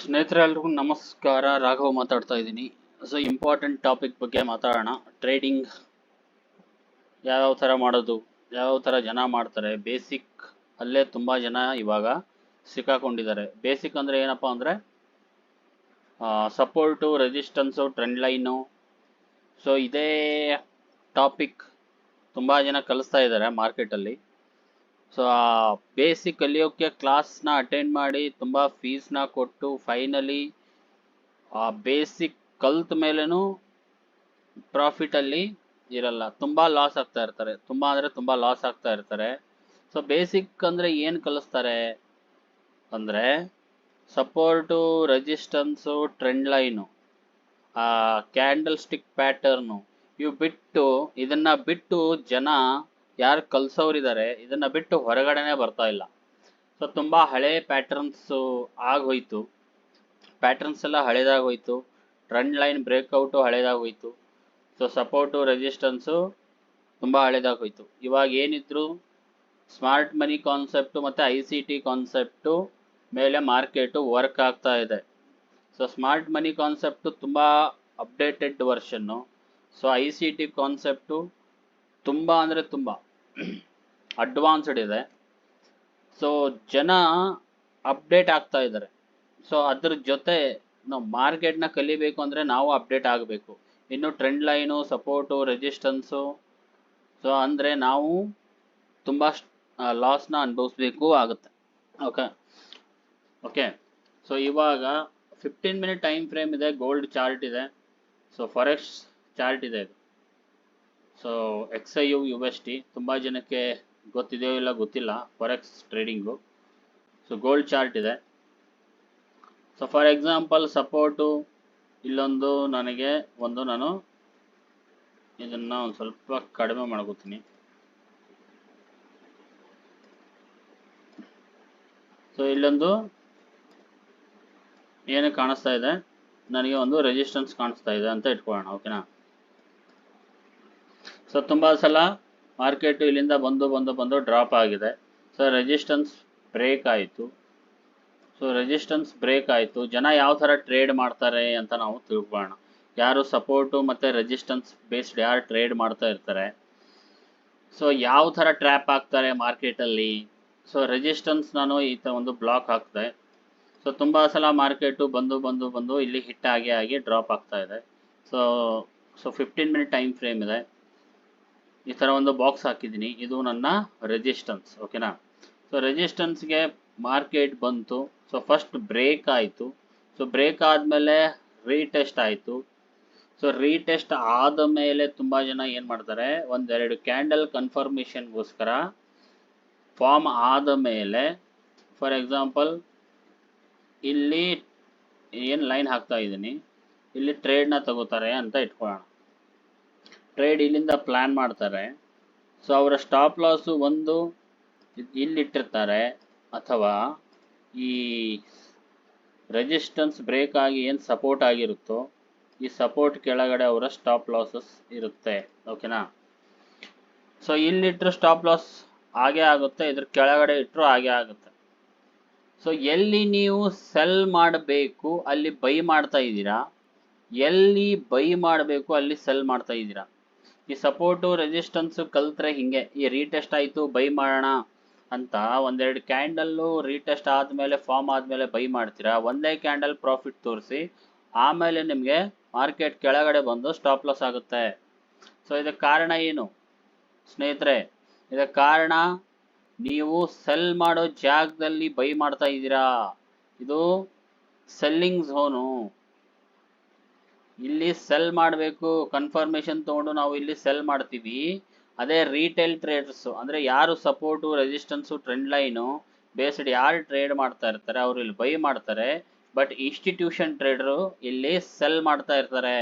ಸ್ನೇಹಿತರೆ ಎಲ್ರಿಗೂ ನಮಸ್ಕಾರ. ರಾಘವ್ ಮಾತಾಡ್ತಾ ಇದ್ದೀನಿ. ಸೊ ಇಂಪಾರ್ಟೆಂಟ್ ಟಾಪಿಕ್ ಬಗ್ಗೆ ಮಾತಾಡೋಣ. ಟ್ರೇಡಿಂಗ್ ಯಾವ್ಯಾವ ಥರ ಮಾಡೋದು, ಯಾವ್ಯಾವ ಥರ ಜನ ಮಾಡ್ತಾರೆ ಬೇಸಿಕ್ ಅಲ್ಲೇ ತುಂಬ ಜನ ಇವಾಗ ಸಿಕ್ಕಾಕೊಂಡಿದ್ದಾರೆ. ಬೇಸಿಕ್ ಅಂದರೆ ಏನಪ್ಪ ಅಂದರೆ support resistance trend line so ಇದೇ ಟಾಪಿಕ್ ತುಂಬ ಜನ ಕಲಿಸ್ತಾ ಇದ್ದಾರೆ ಮಾರ್ಕೆಟಲ್ಲಿ ಸೊ ಆ ಬೇಸಿಕ್ ಕಲಿಯೋಕ್ಕೆ ಕ್ಲಾಸ್ನ ಅಟೆಂಡ್ ಮಾಡಿ ತುಂಬ ಫೀಸ್ನ ಕೊಟ್ಟು ಫೈನಲಿ ಆ ಬೇಸಿಕ್ ಕಲ್ತ ಮೇಲೂ ಪ್ರಾಫಿಟಲ್ಲಿ ಇರಲ್ಲ. ತುಂಬ ಲಾಸ್ ಆಗ್ತಾ ಇರ್ತಾರೆ. ತುಂಬ ಅಂದರೆ ತುಂಬ ಲಾಸ್ ಆಗ್ತಾ ಇರ್ತಾರೆ. ಸೊ ಬೇಸಿಕ್ ಅಂದರೆ ಏನು ಕಲಿಸ್ತಾರೆ ಅಂದರೆ ಸಪೋರ್ಟು ರೆಜಿಸ್ಟೆನ್ಸ್ ಟ್ರೆಂಡ್ ಲೈನು ಆ ಕ್ಯಾಂಡಲ್ ಸ್ಟಿಕ್ ಪ್ಯಾಟರ್ನು ಇವು ಬಿಟ್ಟು ಇದನ್ನ ಬಿಟ್ಟು ಜನ ಯಾರು ಕಲ್ಸೋರಿದ್ದಾರೆ ಇದನ್ನ ಬಿಟ್ಟು ಹೊರಗಡೆನೆ ಬರ್ತಾ ಇಲ್ಲ. ಸೊ ತುಂಬಾ ಹಳೆ ಪ್ಯಾಟರ್ನ್ಸ್ ಆಗೋಯ್ತು ಪ್ಯಾಟರ್ನ್ಸ್ ಎಲ್ಲ ಹಳೇದಾಗೋಯ್ತು ಟ್ರೆಂಡ್ ಲೈನ್ ಬ್ರೇಕ್ಔಟು ಹಳೇದಾಗೋಯ್ತು ಸೊ ಸಪೋರ್ಟು ರೆಸಿಸ್ಟೆನ್ಸು ತುಂಬ ಹಳೇದಾಗೋಯ್ತು ಇವಾಗ ಏನಿದ್ರು ಸ್ಮಾರ್ಟ್ ಮನಿ ಕಾನ್ಸೆಪ್ಟು ಮತ್ತು ಐ ಸಿ ಟಿ ಕಾನ್ಸೆಪ್ಟು ಮೇಲೆ ಮಾರ್ಕೆಟು ವರ್ಕ್ ಆಗ್ತಾ ಇದೆ. ಸೊ ಸ್ಮಾರ್ಟ್ ಮನಿ ಕಾನ್ಸೆಪ್ಟು ತುಂಬ updated ವರ್ಷನ್ನು so I C T concept ತುಂಬ ಅಂದರೆ ತುಂಬ ಅಡ್ವಾನ್ಸ್ಡ್ ಇದೆ. ಸೊ ಜನ ಅಪ್ಡೇಟ್ ಆಗ್ತಾ ಇದ್ದಾರೆ. ಸೊ ಅದ್ರ ಜೊತೆ ನಾವು ಮಾರ್ಕೆಟ್ನ ಕಲಿಬೇಕು ಅಂದರೆ ನಾವು ಅಪ್ಡೇಟ್ ಆಗಬೇಕು. ಇನ್ನು trend line, support resistance so ಅಂದರೆ ನಾವು ತುಂಬ ಲಾಸ್ನ ಅನುಭವಿಸ್ಬೇಕು ಆಗುತ್ತೆ. ಓಕೆ ಓಕೆ ಸೊ ಇವಾಗ ಫಿಫ್ಟೀನ್ ಮಿನಿಟ್ ಟೈಮ್ ಫ್ರೇಮ್ ಇದೆ ಗೋಲ್ಡ್ ಚಾರ್ಟ್ ಇದೆ. ಸೊ ಫಾರೆಕ್ಸ್ ಚಾರ್ಟ್ ಇದೆ ಇದು. So X I U U S T ತುಂಬ ಜನಕ್ಕೆ ಗೊತ್ತಿದೆಯೋ ಇಲ್ಲ ಗೊತ್ತಿಲ್ಲ forex trading so gold chart ಇದೆ. ಸೊ ಫಾರ್ ಎಕ್ಸಾಂಪಲ್ ಸಪೋರ್ಟು ಇಲ್ಲೊಂದು ನನಗೆ, ಒಂದು ನಾನು ಇದನ್ನು ಒಂದು ಸ್ವಲ್ಪ ಕಡಿಮೆ ಮಾಡ್ಕೋತೀನಿ. ಸೊ ಇಲ್ಲೊಂದು ಏನು ಕಾಣಿಸ್ತಾ ಇದೆ. ನನಗೆ ಒಂದು ರೆಸಿಸ್ಟೆನ್ಸ್ ಕಾಣಿಸ್ತಾ ಇದೆ ಅಂತ ಇಟ್ಕೊಳ್ಳೋಣ ಓಕೆನಾ ಸೊ ತುಂಬ ಸಲ ಮಾರ್ಕೆಟು ಇಲ್ಲಿಂದ ಬಂದು ಬಂದು ಬಂದು ಡ್ರಾಪ್ ಆಗಿದೆ. ಸೊ ರೆಸಿಸ್ಟೆನ್ಸ್ ಬ್ರೇಕ್ ಆಯಿತು. ಸೊ ರೆಸಿಸ್ಟೆನ್ಸ್ ಬ್ರೇಕ್ ಆಯಿತು. ಜನ ಯಾವ ಥರ ಟ್ರೇಡ್ ಮಾಡ್ತಾರೆ ಅಂತ ನಾವು ತಿಳ್ಕೊಳ್ಳೋಣ. ಯಾರು ಸಪೋರ್ಟು ಮತ್ತು ರೆಸಿಸ್ಟೆನ್ಸ್ ಬೇಸ್ಡ್ ಯಾರು ಟ್ರೇಡ್ ಮಾಡ್ತಾ ಇರ್ತಾರೆ. ಸೊ ಯಾವ ಥರ ಟ್ರ್ಯಾಪ್ ಆಗ್ತಾರೆ ಮಾರ್ಕೆಟಲ್ಲಿ ಸೊ ರೆಸಿಸ್ಟೆನ್ಸ್ ನಾನು ಈ ಥರ ಒಂದು ಬ್ಲಾಕ್ ಹಾಕಿದೆ. ಸೊ ತುಂಬ ಸಲ ಮಾರ್ಕೆಟು ಬಂದು ಬಂದು ಬಂದು ಇಲ್ಲಿ ಹಿಟ್ ಆಗಿ ಆಗಿ ಡ್ರಾಪ್ ಆಗ್ತಾ ಇದೆ. So so fifteen minute time frame ಇದೆ. ಈ ಥರ ಒಂದು ಬಾಕ್ಸ್ ಹಾಕಿದ್ದೀನಿ. ಇದು ನನ್ನ ರೆಸಿಸ್ಟೆನ್ಸ್ ಓಕೆನಾ ಸೊ ರೆಜಿಸ್ಟೆನ್ಸ್ಗೆ ಮಾರ್ಕೆಟ್ ಬಂತು. ಸೊ ಫಸ್ಟ್ ಬ್ರೇಕ್ ಆಯಿತು. ಸೊ ಬ್ರೇಕ್ ಆದಮೇಲೆ ರೀಟೆಸ್ಟ್ ಆಯಿತು. ಸೊ ರೀಟೆಸ್ಟ್ ಆದ ಮೇಲೆ ತುಂಬ ಜನ ಏನು ಮಾಡ್ತಾರೆ, ಒಂದೆರಡು ಕ್ಯಾಂಡಲ್ ಕನ್ಫರ್ಮೇಷನ್ಗೋಸ್ಕರ ಫಾರ್ಮ್ ಆದ ಮೇಲೆ ಫಾರ್ ಎಕ್ಸಾಂಪಲ್ ಇಲ್ಲಿ ಏನು ಲೈನ್ ಹಾಕ್ತಾ ಇದ್ದೀನಿ? ಇಲ್ಲಿ ಟ್ರೇಡ್ನ ತಗೋತಾರೆ ಅಂತ ಇಟ್ಕೊಳ್ಳೋಣ. ಟ್ರೇಡ್ ಇಲ್ಲಿಂದ ಪ್ಲ್ಯಾನ್ ಮಾಡ್ತಾರೆ. ಸೊ ಅವರ ಸ್ಟಾಪ್ ಲಾಸು ಒಂದು ಇಲ್ಲಿಟ್ಟಿರ್ತಾರೆ. ಅಥವಾ ಈ ರೆಜಿಸ್ಟೆನ್ಸ್ ಬ್ರೇಕ್ ಆಗಿ ಏನು ಸಪೋರ್ಟ್ ಆಗಿರುತ್ತೋ, ಈ ಸಪೋರ್ಟ್ ಕೆಳಗಡೆ ಅವರ ಸ್ಟಾಪ್ ಲಾಸಸ್ ಇರುತ್ತೆ. ಓಕೆನಾ ಸೊ ಇಲ್ಲಿಟ್ಟರು ಸ್ಟಾಪ್ ಲಾಸ್ ಹಾಗೆ ಆಗುತ್ತೆ, ಇದ್ರ ಕೆಳಗಡೆ ಇಟ್ಟರು ಹಾಗೆ ಆಗುತ್ತೆ. ಸೊ ಎಲ್ಲಿ ನೀವು ಸೆಲ್ ಮಾಡಬೇಕು, ಅಲ್ಲಿ ಬೈ ಮಾಡ್ತಾ ಇದ್ದೀರಾ? ಎಲ್ಲಿ ಬೈ ಮಾಡಬೇಕು, ಅಲ್ಲಿ ಸೆಲ್ ಮಾಡ್ತಾ ಇದ್ದೀರಾ? ಈ ಸಪೋರ್ಟು ರೆಸಿಸ್ಟೆನ್ಸ್ ಕಲ್ತ್ರೆ ಹಿಂಗೆ, ಈ ರೀಟೆಸ್ಟ್ ಆಯಿತು, ಬೈ ಮಾಡೋಣ ಅಂತ ಒಂದೆರಡು ಕ್ಯಾಂಡಲ್ಲು ರೀಟೆಸ್ಟ್ ಆದಮೇಲೆ ಫಾರ್ಮ್ ಆದಮೇಲೆ ಬೈ ಮಾಡ್ತೀರಾ? ಒಂದೇ ಕ್ಯಾಂಡಲ್ ಪ್ರಾಫಿಟ್ ತೋರಿಸಿ, ಆಮೇಲೆ ನಿಮಗೆ ಮಾರ್ಕೆಟ್ ಕೆಳಗಡೆ ಬಂದು ಸ್ಟಾಪ್ ಲಾಸ್ ಆಗುತ್ತೆ. ಸೊ ಇದಕ್ಕೆ ಕಾರಣ ಏನು? ಸ್ನೇಹಿತರೆ, ಇದಕ್ಕೆ ಕಾರಣ ನೀವು ಸೆಲ್ ಮಾಡೋ ಜಾಗದಲ್ಲಿ ಬೈ ಮಾಡ್ತಾ ಇದ್ದೀರಾ? ಇದು ಸೆಲ್ಲಿಂಗ್ ಝೋನು ಇಲ್ಲಿ ಸೆಲ್ ಮಾಡಬೇಕು ಕನ್ಫರ್ಮೇಷನ್ ತೊಗೊಂಡು ನಾವು ಇಲ್ಲಿ ಸೆಲ್ ಮಾಡ್ತೀವಿ. ಅದೇ ರೀಟೇಲ್ ಟ್ರೇಡರ್ಸ್ ಅಂದರೆ ಯಾರು support resistance trend line based ಯಾರು ಟ್ರೇಡ್ ಮಾಡ್ತಾ ಇರ್ತಾರೆ, ಅವರು ಇಲ್ಲಿ ಬೈ ಮಾಡ್ತಾರೆ. ಬಟ್ ಇನ್ಸ್ಟಿಟ್ಯೂಷನ್ ಟ್ರೇಡರು ಇಲ್ಲಿ ಸೆಲ್ ಮಾಡ್ತಾ ಇರ್ತಾರೆ.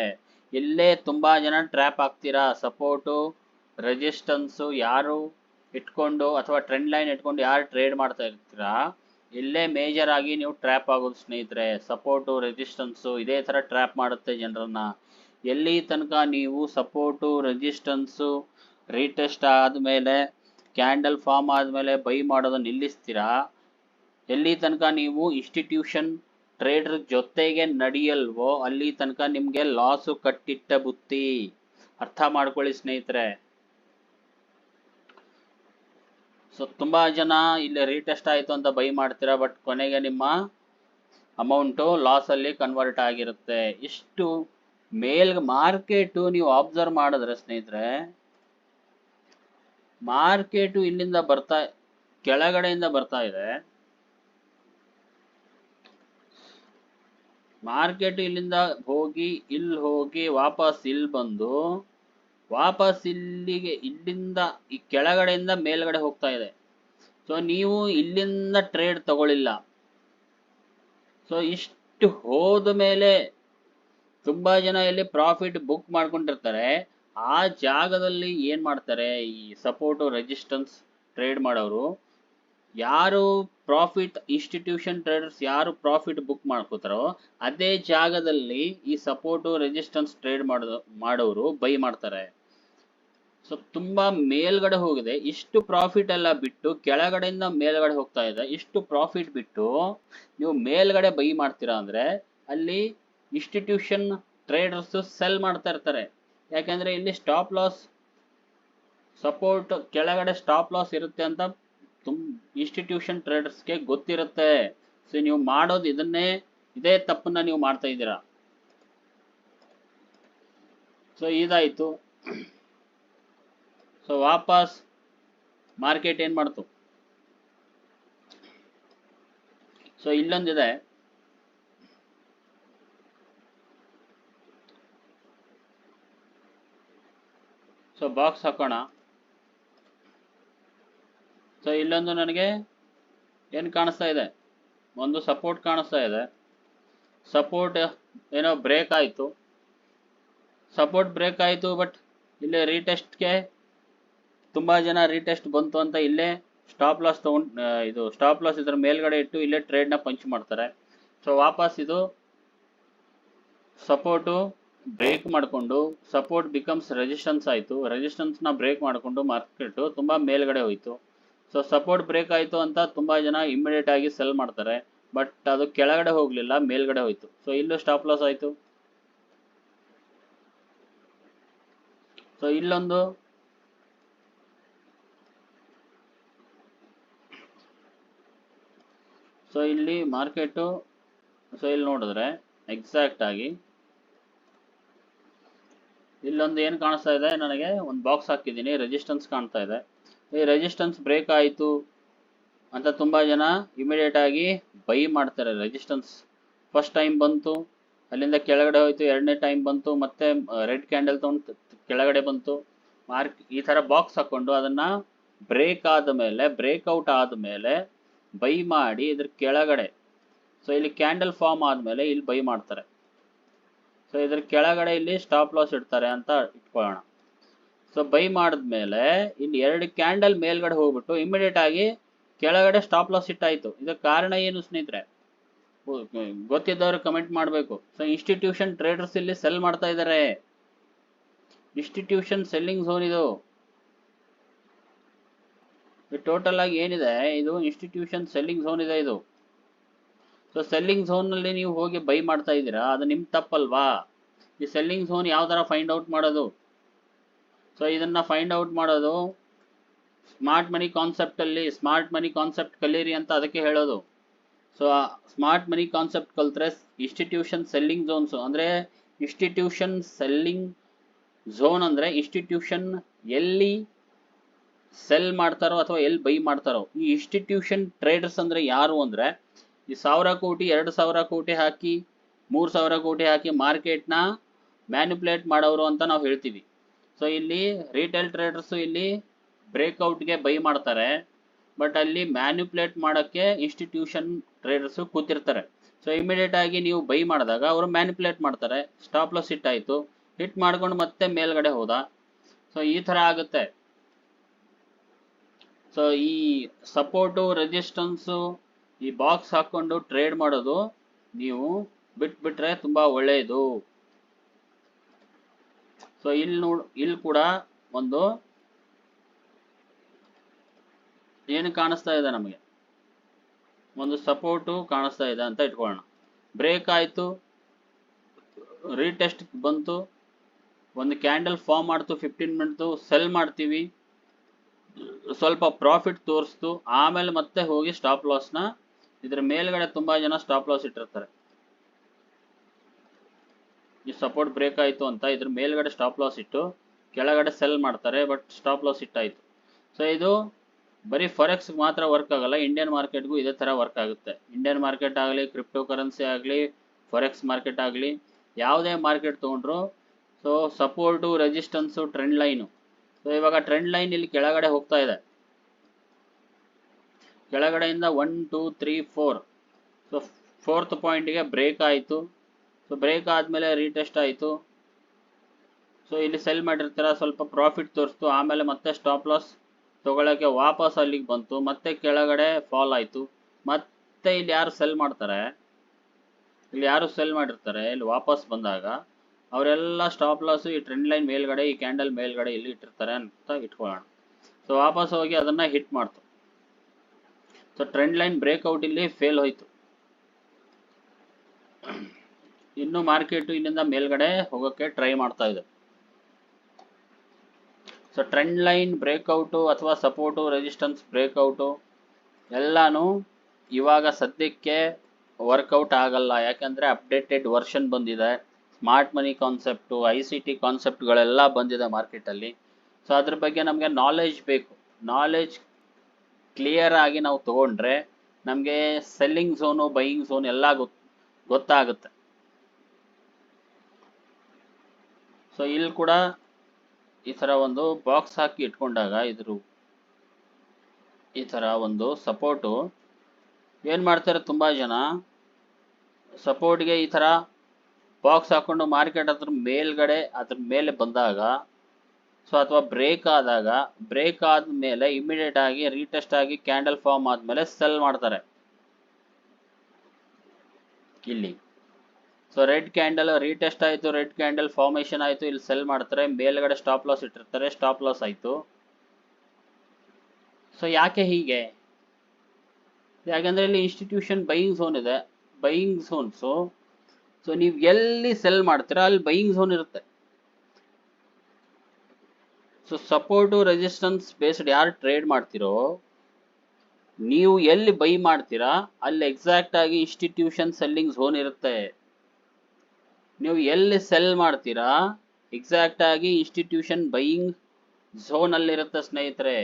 ಇಲ್ಲೇ ತುಂಬಾ ಜನ ಟ್ರ್ಯಾಪ್ ಆಗ್ತೀರಾ ಸಪೋರ್ಟು ರೆಸಿಸ್ಟೆನ್ಸು ಯಾರು ಇಟ್ಕೊಂಡು ಅಥವಾ ಟ್ರೆಂಡ್ ಲೈನ್ ಇಟ್ಕೊಂಡು ಯಾರು ಟ್ರೇಡ್ ಮಾಡ್ತಾ ಇರ್ತೀರಾ ಇಲ್ಲೇ ಮೇಜರ್ ಆಗಿ ನೀವು ಟ್ರ್ಯಾಪ್ ಆಗೋದು ಸ್ನೇಹಿತರೆ ಸಪೋರ್ಟು ರೆಸಿಸ್ಟೆನ್ಸು ಇದೇ ಥರ ಟ್ರ್ಯಾಪ್ ಮಾಡುತ್ತೆ ಜನರನ್ನ. ಎಲ್ಲಿ ತನಕ ನೀವು ಸಪೋರ್ಟು ರೆಸಿಸ್ಟೆನ್ಸು ರೀಟೆಸ್ಟ್ ಆದಮೇಲೆ ಕ್ಯಾಂಡಲ್ ಫಾರ್ಮ್ ಆದಮೇಲೆ ಬೈ ಮಾಡೋದು ನಿಲ್ಲಿಸ್ತೀರಾ? ಎಲ್ಲಿ ತನಕ ನೀವು ಇನ್ಸ್ಟಿಟ್ಯೂಷನ್ ಟ್ರೇಡರ್ ಜೊತೆಗೆ ನಡೆಯಲ್ವೋ, ಅಲ್ಲಿ ತನಕ ನಿಮಗೆ ಲಾಸು ಕಟ್ಟಿಟ್ಟ ಬುತ್ತಿ. ಅರ್ಥ ಮಾಡ್ಕೊಳ್ಳಿ ಸ್ನೇಹಿತರೆ. ಸೊ ತುಂಬಾ ಜನ ಇಲ್ಲಿ ರೀಟೆಸ್ಟ್ ಆಯಿತು ಅಂತ ಬೈ ಮಾಡ್ತೀರಾ ಬಟ್ ಕೊನೆಗೆ ನಿಮ್ಮ ಅಮೌಂಟು ಲಾಸಲ್ಲಿ ಕನ್ವರ್ಟ್ ಆಗಿರುತ್ತೆ. ಇಷ್ಟು ಮೇಲ್ ಮಾರ್ಕೆಟು ನೀವು ಅಬ್ಸರ್ವ್ ಮಾಡಿದ್ರೆ ಸ್ನೇಹಿತರೆ ಮಾರ್ಕೆಟು ಇಲ್ಲಿಂದ ಬರ್ತಾ, ಕೆಳಗಡೆಯಿಂದ ಬರ್ತಾ ಇದೆ. ಮಾರ್ಕೆಟ್ ಇಲ್ಲಿಂದ ಹೋಗಿ ಇಲ್ಲಿ ಹೋಗಿ ವಾಪಸ್ ಇಲ್ಲಿ ಬಂದು ವಾಪಸ್ ಇಲ್ಲಿಗೆ, ಇಲ್ಲಿಂದ, ಈ ಕೆಳಗಡೆಯಿಂದ ಮೇಲ್ಗಡೆ ಹೋಗ್ತಾ ಇದೆ. ಸೊ ನೀವು ಇಲ್ಲಿಂದ ಟ್ರೇಡ್ ತಗೊಳ್ಳಿಲ್ಲ. ಸೊ ಇಷ್ಟು ಹೋದ ಮೇಲೆ ತುಂಬಾ ಜನ ಇಲ್ಲಿ ಪ್ರಾಫಿಟ್ ಬುಕ್ ಮಾಡ್ಕೊಂಡಿರ್ತಾರೆ. ಆ ಜಾಗದಲ್ಲಿ ಏನ್ ಮಾಡ್ತಾರೆ? ಈ ಸಪೋರ್ಟ್ ರೆಜಿಸ್ಟೆನ್ಸ್ ಟ್ರೇಡ್ ಮಾಡೋರು, ಯಾರು ಪ್ರಾಫಿಟ್ ಇನ್ಸ್ಟಿಟ್ಯೂಷನ್ ಟ್ರೇಡರ್ಸ್ ಯಾರು ಪ್ರಾಫಿಟ್ ಬುಕ್ ಮಾಡ್ಕೋತಾರೋ, ಅದೇ ಜಾಗದಲ್ಲಿ ಈ ಸಪೋರ್ಟು ರೆಜಿಸ್ಟೆನ್ಸ್ ಟ್ರೇಡ್ ಮಾಡೋ, ಮಾಡೋರು, ಬೈ ಮಾಡ್ತಾರೆ. ಸೊ ತುಂಬಾ ಮೇಲ್ಗಡೆ ಹೋಗಿದೆ. ಇಷ್ಟು ಪ್ರಾಫಿಟ್ ಎಲ್ಲ ಬಿಟ್ಟು ಕೆಳಗಡೆಯಿಂದ ಮೇಲ್ಗಡೆ ಹೋಗ್ತಾ ಇದೆ. ಇಷ್ಟು ಪ್ರಾಫಿಟ್ ಬಿಟ್ಟು ನೀವು ಮೇಲ್ಗಡೆ ಬೈ ಮಾಡ್ತೀರಾ ಅಂದ್ರೆ ಅಲ್ಲಿ ಇನ್ಸ್ಟಿಟ್ಯೂಷನ್ ಟ್ರೇಡರ್ಸ್ ಸೆಲ್ ಮಾಡ್ತಾ ಇರ್ತಾರೆ. ಯಾಕಂದ್ರೆ ಇಲ್ಲಿ ಸ್ಟಾಪ್ ಲಾಸ್ ಸಪೋರ್ಟ್ ಕೆಳಗಡೆ ಸ್ಟಾಪ್ ಲಾಸ್ ಇರುತ್ತೆ ಅಂತ ತುಂಬ ಇನ್ಸ್ಟಿಟ್ಯೂಷನ್ ಟ್ರೇಡರ್ಸ್ಗೆ ಗೊತ್ತಿರುತ್ತೆ. ಸೊ ನೀವು ಮಾಡೋದು ಇದನ್ನೇ, ಇದೇ ತಪ್ಪನ್ನ ನೀವು ಮಾಡ್ತಾ ಇದ್ದೀರಾ. ಸೊ ಇದಾಯ್ತು. ಸೊ ವಾಪಸ್ ಮಾರ್ಕೆಟ್ ಏನ್ ಮಾಡ್ತು? ಸೊ ಇಲ್ಲೊಂದಿದೆ. ಸೊ ಬಾಕ್ಸ್ ಹಾಕೋಣ. ಸೊ ಇಲ್ಲೊಂದು ನನಗೆ ಏನು ಕಾಣಿಸ್ತಾ ಇದೆ? ಒಂದು ಸಪೋರ್ಟ್ ಕಾಣಿಸ್ತಾ ಇದೆ. ಸಪೋರ್ಟ್ ಏನೋ ಬ್ರೇಕ್ ಆಯಿತು. ಸಪೋರ್ಟ್ ಬ್ರೇಕ್ ಆಯಿತು ಬಟ್ ಇಲ್ಲಿ ರೀಟೆಸ್ಟ್ಗೆ ತುಂಬ ಜನ ರೀಟೆಸ್ಟ್ ಬಂತು ಅಂತ ಇಲ್ಲೇ ಸ್ಟಾಪ್ ಲಾಸ್ ತಗೊಂಡು ಇದು ಸ್ಟಾಪ್ ಲಾಸ್ ಇದರ ಮೇಲ್ಗಡೆ ಇಟ್ಟು ಇಲ್ಲೇ ಟ್ರೇಡ್ನ ಪಂಚ್ ಮಾಡ್ತಾರೆ. ಸೊ ವಾಪಸ್ ಇದು ಸಪೋರ್ಟು ಬ್ರೇಕ್ ಮಾಡಿಕೊಂಡು ಸಪೋರ್ಟ್ ಬಿಕಮ್ಸ್ ರೆಜಿಸ್ಟೆನ್ಸ್ ಆಯಿತು. ನ ಬ್ರೇಕ್ ಮಾಡಿಕೊಂಡು ಮಾರ್ಕೆಟ್ ತುಂಬ ಮೇಲ್ಗಡೆ ಹೋಯಿತು. ಸೊ ಸಪೋರ್ಟ್ ಬ್ರೇಕ್ ಆಯಿತು ಅಂತ ತುಂಬ ಜನ ಇಮಿಡಿಯೇಟ್ ಆಗಿ ಸೆಲ್ ಮಾಡ್ತಾರೆ. ಬಟ್ ಅದು ಕೆಳಗಡೆ ಹೋಗಲಿಲ್ಲ, ಮೇಲ್ಗಡೆ ಹೋಯಿತು. ಸೊ ಇಲ್ಲೂ ಸ್ಟಾಪ್ ಲಾಸ್ ಆಯಿತು. ಸೊ ಇಲ್ಲೊಂದು ಸೊ ಇಲ್ಲಿ ಮಾರ್ಕೆಟು ಸೊ ಇಲ್ಲಿ ನೋಡಿದ್ರೆ ಎಕ್ಸಾಕ್ಟ್ ಆಗಿ ಇಲ್ಲೊಂದು ಏನು ಕಾಣಿಸ್ತಾ ಇದೆ? ನನಗೆ ಒಂದು ಬಾಕ್ಸ್ ಹಾಕಿದ್ದೀನಿ ರೆಸಿಸ್ಟೆನ್ಸ್ ಕಾಣ್ತಾ ಇದೆ. ಈ ರೆಸಿಸ್ಟೆನ್ಸ್ ಬ್ರೇಕ್ ಆಯಿತು ಅಂತ ತುಂಬ ಜನ ಇಮಿಡಿಯೇಟ್ ಆಗಿ ಬೈ ಮಾಡ್ತಾರೆ ರೆಸಿಸ್ಟೆನ್ಸ್ ಫಸ್ಟ್ ಟೈಮ್ ಬಂತು, ಅಲ್ಲಿಂದ ಕೆಳಗಡೆ ಹೋಯ್ತು, ಎರಡನೇ ಟೈಮ್ ಬಂತು, ಮತ್ತೆ ರೆಡ್ ಕ್ಯಾಂಡಲ್ ತೊಗೊಂಡು ಕೆಳಗಡೆ ಬಂತು. ಮಾರ್ಕ್ ಈ ಥರ ಬಾಕ್ಸ್ ಹಾಕ್ಕೊಂಡು ಅದನ್ನು ಬ್ರೇಕ್ ಆದ ಮೇಲೆ ಬ್ರೇಕ್ಔಟ್ ಆದಮೇಲೆ ಬೈ ಮಾಡಿ ಇದ್ರ ಕೆಳಗಡೆ. ಸೊ ಇಲ್ಲಿ ಕ್ಯಾಂಡಲ್ ಫಾರ್ಮ್ ಆದಮೇಲೆ ಇಲ್ಲಿ ಬೈ ಮಾಡ್ತಾರೆ. ಸೊ ಇದ್ರ ಕೆಳಗಡೆ ಇಲ್ಲಿ ಸ್ಟಾಪ್ ಲಾಸ್ ಇಡ್ತಾರೆ ಅಂತ ಇಟ್ಕೊಳ್ಳೋಣ. ಸೊ ಬೈ ಮಾಡಿದ್ಮೇಲೆ ಇಲ್ಲಿ ಎರಡು ಕ್ಯಾಂಡಲ್ ಮೇಲ್ಗಡೆ ಹೋಗ್ಬಿಟ್ಟು ಇಮಿಡಿಯೇಟ್ ಆಗಿ ಕೆಳಗಡೆ ಸ್ಟಾಪ್ ಲಾಸ್ ಇಟ್ಟಾಯ್ತು ಇದಕ್ಕೆ ಕಾರಣ ಏನು ಸ್ನೇಹಿತರೆ? ಗೊತ್ತಿದ್ದವ್ರು ಕಮೆಂಟ್ ಮಾಡಬೇಕು. ಸೊ ಇನ್ಸ್ಟಿಟ್ಯೂಷನ್ ಟ್ರೇಡರ್ಸ್ ಇಲ್ಲಿ ಸೆಲ್ ಮಾಡ್ತಾ ಇದ್ದಾರೆ ಇನ್ಸ್ಟಿಟ್ಯೂಷನ್ ಸೆಲ್ಲಿಂಗ್ ಝೋನ್ ಇದು. ಟೋಟಲ್ ಆಗಿ ಏನಿದೆ? ಇದು ಇನ್ಸ್ಟಿಟ್ಯೂಷನ್ ಸೆಲ್ಲಿಂಗ್ ಝೋನ್ ಇದೆ ಇದು. ಸೊ ಸೆಲ್ಲಿಂಗ್ ಝೋನ್ನಲ್ಲಿ ನೀವು ಹೋಗಿ ಬೈ ಮಾಡ್ತಾ ಇದ್ದೀರಾ? ಅದು ನಿಮ್ಮ ತಪ್ಪಲ್ವಾ? ಈ ಸೆಲ್ಲಿಂಗ್ ಝೋನ್ ಯಾವ ಥರ ಫೈಂಡ್ ಔಟ್ ಮಾಡೋದು? ಸೊ ಇದನ್ನು ಫೈಂಡ್ ಔಟ್ ಮಾಡೋದು ಸ್ಮಾರ್ಟ್ ಮನಿ ಕಾನ್ಸೆಪ್ಟಲ್ಲಿ ಸ್ಮಾರ್ಟ್ ಮನಿ ಕಾನ್ಸೆಪ್ಟ್ ಕಲೀರಿ ಅಂತ ಅದಕ್ಕೆ ಹೇಳೋದು. ಸೊ ಸ್ಮಾರ್ಟ್ ಮನಿ ಕಾನ್ಸೆಪ್ಟ್ ಕಲ್ತ್ರೆ ಇನ್ಸ್ಟಿಟ್ಯೂಷನ್ ಸೆಲ್ಲಿಂಗ್ ಝೋನ್ಸ್ ಅಂದರೆ ಇನ್ಸ್ಟಿಟ್ಯೂಷನ್ ಸೆಲ್ಲಿಂಗ್ ಝೋನ್ ಅಂದರೆ ಇನ್ಸ್ಟಿಟ್ಯೂಷನ್ ಎಲ್ಲಿ ಸೆಲ್ ಮಾಡ್ತಾರೋ ಅಥವಾ ಎಲ್ಲಿ ಬೈ ಮಾಡ್ತಾರೋ, ಈ ಇನ್ಸ್ಟಿಟ್ಯೂಷನ್ ಟ್ರೇಡರ್ಸ್ ಅಂದ್ರೆ ಯಾರು ಅಂದ್ರೆ, ಈ ಸಾವಿರ ಕೋಟಿ, ಎರಡು ಸಾವಿರ ಕೋಟಿ ಹಾಕಿ, ಮೂರು ಸಾವಿರ ಕೋಟಿ ಹಾಕಿ ಮಾರ್ಕೆಟ್ನ ಮ್ಯಾನ್ಯುಪ್ಲೇಟ್ ಮಾಡೋರು ಅಂತ ನಾವು ಹೇಳ್ತೀವಿ. ಸೊ ಇಲ್ಲಿ ರಿಟೇಲ್ ಟ್ರೇಡರ್ಸ್ ಇಲ್ಲಿ ಬ್ರೇಕ್ಔಟ್ಗೆ ಬೈ ಮಾಡ್ತಾರೆ ಬಟ್ ಅಲ್ಲಿ ಮ್ಯಾನ್ಯುಪ್ಲೇಟ್ ಮಾಡೋಕ್ಕೆ ಇನ್ಸ್ಟಿಟ್ಯೂಷನ್ ಟ್ರೇಡರ್ಸ್ ಕೂತಿರ್ತಾರೆ. ಸೊ ಇಮಿಡಿಯೇಟ್ ಆಗಿ ನೀವು ಬೈ ಮಾಡಿದಾಗ ಅವರು ಮ್ಯಾನುಪುಲೇಟ್ ಮಾಡ್ತಾರೆ. ಸ್ಟಾಪ್ ಲಾಸ್ ಹಿಟ್ ಆಯಿತು. ಹಿಟ್ ಮಾಡ್ಕೊಂಡು ಮತ್ತೆ ಮೇಲ್ಗಡೆ ಹೋದ. ಸೊ ಈ ಥರ ಆಗುತ್ತೆ. ಸೊ ಈ ಸಪೋರ್ಟು ರೆಸಿಸ್ಟೆನ್ಸು ಈ ಬಾಕ್ಸ್ ಹಾಕ್ಕೊಂಡು ಟ್ರೇಡ್ ಮಾಡೋದು ನೀವು ಬಿಟ್ಬಿಟ್ರೆ ತುಂಬ ಒಳ್ಳೆಯದು ಸೊ ಇಲ್ಲಿ ನೋಡ್, ಇಲ್ಲಿ ಕೂಡ ಒಂದು ಏನು ಕಾಣಿಸ್ತಾ ಇದೆ ನಮಗೆ? ಒಂದು ಸಪೋರ್ಟು ಕಾಣಿಸ್ತಾ ಇದೆ ಅಂತ ಇಟ್ಕೊಳ್ಳೋಣ. ಬ್ರೇಕ್ ಆಯಿತು ರೀಟೆಸ್ಟ್ ಬಂತು, ಒಂದು ಕ್ಯಾಂಡಲ್ ಫಾರ್ಮ್ ಮಾಡ್ತು ಫಿಫ್ಟೀನ್ ಮಿನಿಟ್ದು ಸೆಲ್ ಮಾಡ್ತೀವಿ. ಸ್ವಲ್ಪ ಪ್ರಾಫಿಟ್ ತೋರಿಸ್ತು, ಆಮೇಲೆ ಮತ್ತೆ ಹೋಗಿ ಸ್ಟಾಪ್ ಲಾಸ್ನ ಇದ್ರ ಮೇಲ್ಗಡೆ ತುಂಬಾ ಜನ ಸ್ಟಾಪ್ ಲಾಸ್ ಇಟ್ಟಿರ್ತಾರೆ. ಈ ಸಪೋರ್ಟ್ ಬ್ರೇಕ್ ಆಯಿತು ಅಂತ ಇದ್ರ ಮೇಲ್ಗಡೆ ಸ್ಟಾಪ್ ಲಾಸ್ ಇಟ್ಟು ಕೆಳಗಡೆ ಸೆಲ್ ಮಾಡ್ತಾರೆ ಬಟ್ ಸ್ಟಾಪ್ ಲಾಸ್ ಇಟ್ಟಾಯಿತು. ಸೊ ಇದು ಬರೀ ಫಾರೆಕ್ಸ್ ಮಾತ್ರ ವರ್ಕ್ ಆಗಲ್ಲ ಇಂಡಿಯನ್ ಮಾರ್ಕೆಟ್ಗೂ ಇದೇ ಥರ ವರ್ಕ್ ಆಗುತ್ತೆ. ಇಂಡಿಯನ್ ಮಾರ್ಕೆಟ್ ಆಗಲಿ ಕ್ರಿಪ್ಟೋ ಕರೆನ್ಸಿ ಆಗಲಿ ಫಾರೆಕ್ಸ್ ಮಾರ್ಕೆಟ್ ಆಗಲಿ, ಯಾವುದೇ ಮಾರ್ಕೆಟ್ ತೊಗೊಂಡ್ರು so support resistance trend line so ಇವಾಗ ಟ್ರೆಂಡ್ ಲೈನ್ ಇಲ್ಲಿ ಕೆಳಗಡೆ ಹೋಗ್ತಾ ಇದೆ. ಕೆಳಗಡೆಯಿಂದ one two three four so fourth ಪಾಯಿಂಟ್ಗೆ break ಆಯಿತು. ಸೊ ಬ್ರೇಕ್ ಆದಮೇಲೆ ರೀಟೆಸ್ಟ್ ಆಯಿತು. ಸೊ ಇಲ್ಲಿ ಸೆಲ್ ಮಾಡಿರ್ತೀರ, ಸ್ವಲ್ಪ ಪ್ರಾಫಿಟ್ ತೋರಿಸ್ತು. ಆಮೇಲೆ ಮತ್ತೆ ಸ್ಟಾಪ್ ಲಾಸ್ ತೊಗೊಳಕ್ಕೆ ವಾಪಸ್ ಅಲ್ಲಿಗೆ ಬಂತು. ಮತ್ತೆ ಕೆಳಗಡೆ ಫಾಲ್ ಆಯಿತು. ಮತ್ತೆ ಇಲ್ಲಿ ಯಾರು ಸೆಲ್ ಮಾಡ್ತಾರೆ? ಇಲ್ಲಿ ಯಾರು ಸೆಲ್ ಮಾಡಿರ್ತಾರೆ? ಇಲ್ಲಿ ವಾಪಸ್ ಬಂದಾಗ ಅವರೆಲ್ಲ ಸ್ಟಾಪ್ ಲಾಸ್ ಈ ಟ್ರೆಂಡ್ ಲೈನ್ ಮೇಲ್ಗಡೆ, ಈ ಕ್ಯಾಂಡಲ್ ಮೇಲ್ಗಡೆ ಇಲ್ಲಿ ಇಟ್ಟಿರ್ತಾರೆ ಅಂತ ಇಟ್ಕೊಳ್ಳೋಣ. ಸೊ ವಾಪಸ್ ಹೋಗಿ ಅದನ್ನ ಹಿಟ್ ಮಾಡ್ತು. ಸೊ ಟ್ರೆಂಡ್ ಲೈನ್ ಬ್ರೇಕ್ಔಟ್ ಇಲ್ಲಿ ಫೇಲ್ ಹೋಯ್ತು. ಇನ್ನು ಮಾರ್ಕೆಟ್ ಇಲ್ಲಿಂದ ಮೇಲ್ಗಡೆ ಹೋಗೋಕ್ಕೆ ಟ್ರೈ ಮಾಡ್ತಾ ಇದೆ. ಸೊ ಟ್ರೆಂಡ್ ಲೈನ್ ಬ್ರೇಕ್ಔಟು ಅಥವಾ ಸಪೋರ್ಟು ರೆಸಿಸ್ಟೆನ್ಸ್ ಬ್ರೇಕ್ಔಟು ಎಲ್ಲಾನು ಇವಾಗ ಸದ್ಯಕ್ಕೆ ವರ್ಕೌಟ್ ಆಗಲ್ಲ. ಯಾಕಂದರೆ ಅಪ್ಡೇಟೆಡ್ ವರ್ಷನ್ ಬಂದಿದೆ. Smart money concept, I C T ಕಾನ್ಸೆಪ್ಟ್ಗಳೆಲ್ಲ ಬಂದಿದೆ ಮಾರ್ಕೆಟಲ್ಲಿ. ಸೊ ಅದ್ರ ಬಗ್ಗೆ ನಮಗೆ ನಾಲೆಜ್ ಬೇಕು. ನಾಲೆಜ್ ಕ್ಲಿಯರ್ ಆಗಿ ನಾವು ತಗೊಂಡ್ರೆ ನಮಗೆ ಸೆಲ್ಲಿಂಗ್ ಝೋನು ಬೈಯಿಂಗ್ ಝೋನ್ ಎಲ್ಲ ಗೊತ್, ಗೊತ್ತಾಗುತ್ತೆ. ಸೊ ಇಲ್ಲಿ ಕೂಡ ಈ ಥರ ಒಂದು ಬಾಕ್ಸ್ ಹಾಕಿ ಇಟ್ಕೊಂಡಾಗ ಇದ್ರ ಈ ಥರ ಒಂದು ಸಪೋರ್ಟು ಏನು ಮಾಡ್ತಾರೆ ತುಂಬ ಜನ? ಸಪೋರ್ಟ್ಗೆ ಈ ಥರ ಬಾಕ್ಸ್ ಹಾಕೊಂಡು ಮಾರ್ಕೆಟ್ ಅದ್ರ ಮೇಲ್ಗಡೆ, ಅದ್ರ ಮೇಲೆ ಬಂದಾಗ ಸೊ ಅಥವಾ ಬ್ರೇಕ್ ಆದಾಗ ಬ್ರೇಕ್ ಆದಮೇಲೆ ಇಮಿಡಿಯೇಟ್ ಆಗಿ ರೀಟೆಸ್ಟ್ ಆಗಿ ಕ್ಯಾಂಡಲ್ ಫಾರ್ಮ್ ಆದ್ಮೇಲೆ ಸೆಲ್ ಮಾಡ್ತಾರೆ. ಇಲ್ಲಿ. ಸೊ ರೆಡ್ ಕ್ಯಾಂಡಲ್ ರೀಟೆಸ್ಟ್ ಆಯಿತು ರೆಡ್ ಕ್ಯಾಂಡಲ್ ಫಾರ್ಮೇಶನ್ ಆಯಿತು, ಇಲ್ಲಿ ಸೆಲ್ ಮಾಡ್ತಾರೆ. ಮೇಲ್ಗಡೆ ಸ್ಟಾಪ್ ಲಾಸ್ ಇಟ್ಟಿರ್ತಾರೆ ಸ್ಟಾಪ್ ಲಾಸ್ ಆಯಿತು. ಸೊ ಯಾಕೆ ಹೀಗೆ? ಯಾಕಂದ್ರೆ ಇಲ್ಲಿ ಇನ್ಸ್ಟಿಟ್ಯೂಷನ್ ಬೈಯಿಂಗ್ ಝೋನ್ ಇದೆ. ಬೈಯಿಂಗ್ ಝೋನ್ಸು ಸೊ ನೀವು ಎಲ್ಲಿ ಸೆಲ್ ಮಾಡ್ತೀರಾ ಅಲ್ಲಿ ಬೈಯಿಂಗ್ ಝೋನ್ ಇರುತ್ತೆ. ಸೊ ಸಪೋರ್ಟು ರೆಸಿಸ್ಟೆನ್ಸ್ ಬೇಸ್ಡ್ ಯಾರು ಟ್ರೇಡ್ ಮಾಡ್ತಿರೋ, ನೀವು ಎಲ್ಲಿ ಬೈ ಮಾಡ್ತೀರಾ, ಅಲ್ಲಿ ಎಕ್ಸಾಕ್ಟ್ ಆಗಿ ಇನ್ಸ್ಟಿಟ್ಯೂಷನ್ ಸೆಲ್ಲಿಂಗ್ ಝೋನ್ ಇರುತ್ತೆ. ನೀವು ಎಲ್ಲಿ ಸೆಲ್ ಮಾಡ್ತೀರಾ ಎಕ್ಸಾಕ್ಟ್ ಆಗಿ ಇನ್ಸ್ಟಿಟ್ಯೂಷನ್ ಬೈಯಿಂಗ್ ಝೋನ್ ಅಲ್ಲಿರುತ್ತೆ ಸ್ನೇಹಿತರೆ.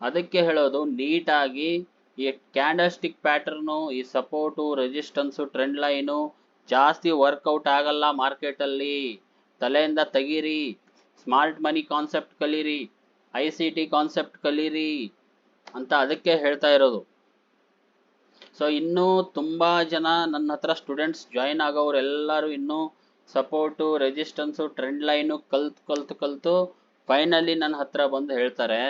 ಅದಕ್ಕೆ ಹೇಳೋದು ನೀಟಾಗಿ ಈ ಕ್ಯಾಂಡಲ್ ಸ್ಟಿಕ್ ಪ್ಯಾಟರ್ನು ಈ ಸಪೋರ್ಟು ರೆಸಿಸ್ಟೆನ್ಸು ಟ್ರೆಂಡ್ ಲೈನು ಜಾಸ್ತಿ ವರ್ಕೌಟ್ ಆಗಲ್ಲ ಮಾರ್ಕೆಟಲ್ಲಿ. ತಲೆಯಿಂದ ತೆಗೀರಿ. ಸ್ಮಾರ್ಟ್ ಮನಿ ಕಾನ್ಸೆಪ್ಟ್ ಕಲೀರಿ. ಐ ಸಿ ಟಿ ಕಾನ್ಸೆಪ್ಟ್ ಕಲೀರಿ ಅಂತ ಅದಕ್ಕೆ ಹೇಳ್ತಾ ಇರೋದು. ಸೊ ಇನ್ನೂ ತುಂಬ ಜನ ನನ್ನ ಹತ್ರ ಸ್ಟೂಡೆಂಟ್ಸ್ ಜಾಯಿನ್ ಆಗೋರು ಎಲ್ಲರೂ ಇನ್ನೂ ಸಪೋರ್ಟು ರೆಜಿಸ್ಟೆನ್ಸು ಟ್ರೆಂಡ್ ಲೈನು ಕಲ್ತು ಕಲ್ತು ಕಲ್ತು ಫೈನಲಿ ನನ್ನ ಹತ್ರ ಬಂದು ಹೇಳ್ತಾರೆ.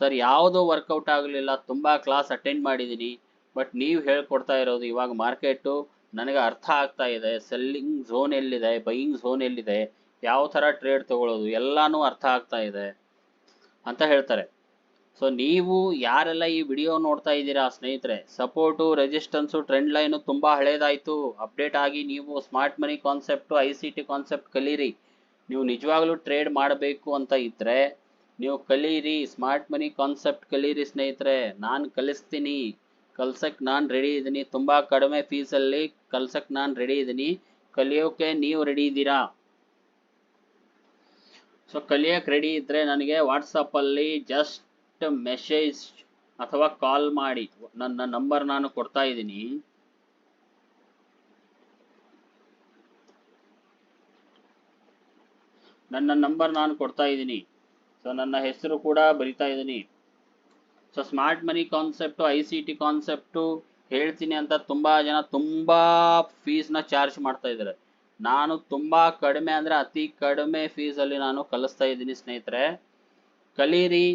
ಸರ್ ಯಾವುದೂ ವರ್ಕೌಟ್ ಆಗಲಿಲ್ಲ. ತುಂಬ ಕ್ಲಾಸ್ ಅಟೆಂಡ್ ಮಾಡಿದ್ದೀನಿ ಬಟ್ ನೀವು ಹೇಳ್ಕೊಡ್ತಾ ಇರೋದು ಇವಾಗ ಮಾರ್ಕೆಟು ನನಗೆ ಅರ್ಥ ಆಗ್ತಾ ಇದೆ. ಸೆಲ್ಲಿಂಗ್ ಝೋನ್ ಎಲ್ಲಿದೆ? ಬೈಯಿಂಗ್ ಝೋನ್ ಎಲ್ಲಿದೆ? ಯಾವ ಥರ ಟ್ರೇಡ್ ತಗೊಳ್ಳೋದು? ಎಲ್ಲಾನು ಅರ್ಥ ಆಗ್ತಾ ಇದೆ ಅಂತ ಹೇಳ್ತಾರೆ. ಸೊ ನೀವು ಯಾರೆಲ್ಲ ಈ ವಿಡಿಯೋ ನೋಡ್ತಾ ಇದ್ದೀರಾ ಸ್ನೇಹಿತರೆ ಸಪೋರ್ಟು ರೆಸಿಸ್ಟೆನ್ಸು ಟ್ರೆಂಡ್ ಲೈನು ತುಂಬ ಹಳೇದಾಯಿತು. ಅಪ್ಡೇಟ್ ಆಗಿ ನೀವು smart money concept I C T concept ಕಲೀರಿ. ನೀವು ನಿಜವಾಗ್ಲೂ ಟ್ರೇಡ್ ಮಾಡಬೇಕು ಅಂತ ಇದ್ದರೆ ನೀವು ಕಲೀರಿ. ಸ್ಮಾರ್ಟ್ ಮನಿ ಕಾನ್ಸೆಪ್ಟ್ ಕಲೀರಿ ಸ್ನೇಹಿತರೆ. ನಾನು ಕಲಿಸ್ತೀನಿ. ಕಲ್ಸಕ್ಕೆ ನಾನು ರೆಡಿ ಇದ್ದೀನಿ ತುಂಬ ಕಡಿಮೆ ಫೀಸಲ್ಲಿ ಕಲ್ಸಕ್ ನಾನು ರೆಡಿ ಇದ್ದೀನಿ ಕಲಿಯೋಕೆ ನೀವು ರೆಡಿ ಇದ್ದೀರಾ ಸೊ ಕಲಿಯೋಕೆ ರೆಡಿ ಇದ್ದರೆ ನನಗೆ ವಾಟ್ಸಪ್ಪಲ್ಲಿ ಜಸ್ಟ್ ಮೆಸೇಜ್ ಅಥವಾ ಕಾಲ್ ಮಾಡಿ. ನನ್ನ ನಂಬರ್ ನಾನು ಕೊಡ್ತಾ ಇದ್ದೀನಿ ನನ್ನ ನಂಬರ್ ನಾನು ಕೊಡ್ತಾ ಇದ್ದೀನಿ ಸೊ ನನ್ನ ಹೆಸರು ಕೂಡ ಬರಿತಾ ಇದ್ದೀನಿ so smart money concept I C T concept ಹೇಳ್ತೀನಿ ಅಂತ ತುಂಬ ಜನ ತುಂಬ ಫೀಸ್ನ ಚಾರ್ಜ್ ಮಾಡ್ತಾ ಇದ್ದಾರೆ. ನಾನು ತುಂಬ ಕಡಿಮೆ ಅಂದರೆ ಅತಿ ಕಡಿಮೆ ಫೀಸಲ್ಲಿ ನಾನು ಕಲಿಸ್ತಾ ಇದ್ದೀನಿ ಸ್ನೇಹಿತರೆ. ಕಲೀರಿ,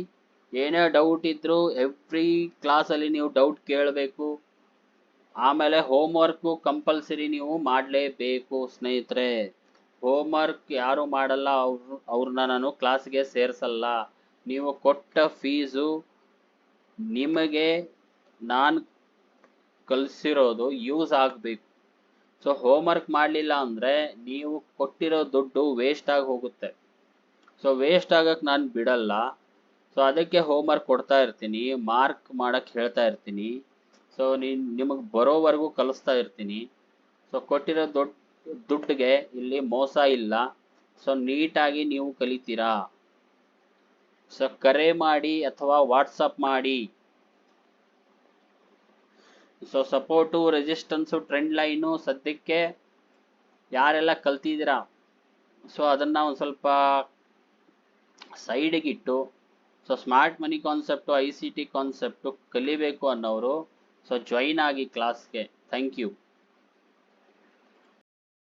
ಏನೇ ಡೌಟ್ ಇದ್ದರೂ ಎವ್ರಿ ಕ್ಲಾಸಲ್ಲಿ ನೀವು ಡೌಟ್ ಕೇಳಬೇಕು. ಆಮೇಲೆ ಹೋಮ್ ಹೋಮ್ವರ್ಕು ಕಂಪಲ್ಸರಿ ನೀವು ಮಾಡಲೇಬೇಕು ಸ್ನೇಹಿತರೆ. ಹೋಮ್ವರ್ಕ್ ಯಾರು ಮಾಡಲ್ಲ, ಅವ್ರು, ಅವ್ರನ್ನ ನಾನು ಕ್ಲಾಸ್ಗೆ ಸೇರಿಸಲ್ಲ. ನೀವು ಕೊಟ್ಟ ಫೀಸು ನಿಮಗೆ ನಾನು ಕಲಿಸಿರೋದು ಯೂಸ್ ಆಗಬೇಕು. ಸೊ ಹೋಮ್ವರ್ಕ್ ಮಾಡಲಿಲ್ಲ ಅಂದರೆ ನೀವು ಕೊಟ್ಟಿರೋ ದುಡ್ಡು ವೇಸ್ಟ್ ಆಗಿ ಹೋಗುತ್ತೆ. ಸೊ ವೇಸ್ಟ್ ಆಗಕ್ಕೆ ನಾನು ಬಿಡಲ್ಲ. ಸೊ ಅದಕ್ಕೆ ಹೋಮ್ವರ್ಕ್ ಕೊಡ್ತಾ ಇರ್ತೀನಿ ಮಾರ್ಕ್ ಮಾಡಕ್ಕೆ ಹೇಳ್ತಾ ಇರ್ತೀನಿ. ಸೊ ನೀನು ನಿಮಗೆ ಬರೋವರೆಗೂ ಕಲಿಸ್ತಾ ಇರ್ತೀನಿ. ಸೊ ಕೊಟ್ಟಿರೋ ದೊಡ್ಡ ದುಡ್ಡಿಗೆ ಇಲ್ಲಿ ಮೋಸ ಇಲ್ಲ. ಸೊ ನೀಟಾಗಿ ನೀವು ಕಲಿತೀರಾ? ಸೊ ಕರೆ ಮಾಡಿ ಅಥವಾ ವಾಟ್ಸಪ್ ಮಾಡಿ. So support resistance trend line ಸದ್ಯಕ್ಕೆ ಯಾರೆಲ್ಲ ಕಲ್ತಿದ್ದೀರಾ? ಸೊ ಅದನ್ನು ಒಂದು ಸ್ವಲ್ಪ ಸೈಡಿಗಿಟ್ಟು so smart money concept I C T concept ಕಲಿಬೇಕು ಅನ್ನೋರು ಸೊ ಜಾಯಿನ್ ಆಗಿ ಕ್ಲಾಸ್ಗೆ ಥ್ಯಾಂಕ್ ಯು